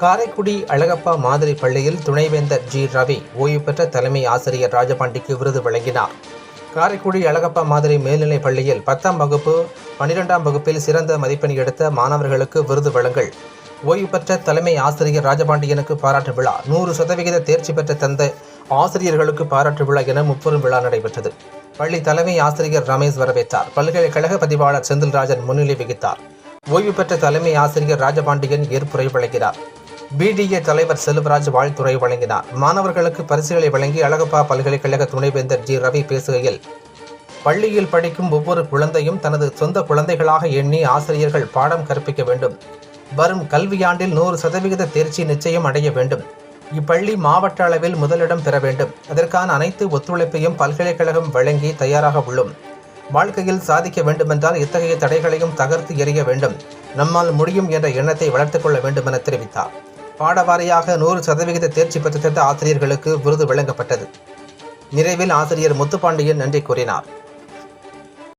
காரைக்குடி அழகப்பா மாதிரி பள்ளியில் துணைவேந்தர் ஜி. ரவி ஓய்வு பெற்ற தலைமை ஆசிரியர் ராஜபாண்டிக்கு விருது வழங்கினார். காரைக்குடி அழகப்பா மாதிரி மேல்நிலைப் பள்ளியில் பத்தாம் வகுப்பு பன்னிரெண்டாம் வகுப்பில் சிறந்த மதிப்பெண் எடுத்த மாணவர்களுக்கு விருது வழங்கல். ஓய்வு பெற்ற தலைமை ஆசிரியர் ராஜபாண்டியனுக்கு பாராட்டு விழா. நூறு சதவிகித தேர்ச்சி பெற்ற தந்த ஆசிரியர்களுக்கு பாராட்டு விழா என முப்பெரும் விழா நடைபெற்றது. பள்ளி தலைமை ஆசிரியர் ரமேஷ் வரவேற்றார். பல்கலைக்கழக பதிவாளர் செந்தில்ராஜன் முன்னிலை வகித்தார். ஓய்வு பெற்ற தலைமை ஆசிரியர் ராஜபாண்டியன் ஏற்புரை வழங்கினார். பிடிஏ தலைவர் செல்வராஜ் வாழ்த்துறை வழங்கினார். மாணவர்களுக்கு பரிசுகளை வழங்கி அழகப்பா பல்கலைக்கழக துணைவேந்தர் ஜி. ரவி பேசுகையில் பள்ளியில் படிக்கும் ஒவ்வொரு குழந்தையும் தனது சொந்த குழந்தைகளாக எண்ணி ஆசிரியர்கள் பாடம் கற்பிக்க வேண்டும். வரும் கல்வியாண்டில் நூறு சதவிகித தேர்ச்சி நிச்சயம் அடைய வேண்டும். இப்பள்ளி மாவட்ட அளவில் முதலிடம் பெற வேண்டும். அதற்கான அனைத்து ஒத்துழைப்பையும் பல்கலைக்கழகம் வழங்கி தயாராக உள்ளோம். வாழ்க்கையில் சாதிக்க வேண்டுமென்றால் இத்தகைய தடைகளையும் தகர்த்து எறிய வேண்டும். நம்மால் முடியும் என்ற எண்ணத்தை வளர்த்துக்கொள்ள கொள்ள வேண்டும் என தெரிவித்தார். பாடவாரியாக நூறு சதவிகித தேர்ச்சி பெற்ற ஆசிரியர்களுக்கு விருது வழங்கப்பட்டது. நிறைவில் ஆசிரியர் முத்துப்பாண்டியன் நன்றி கூறினார்.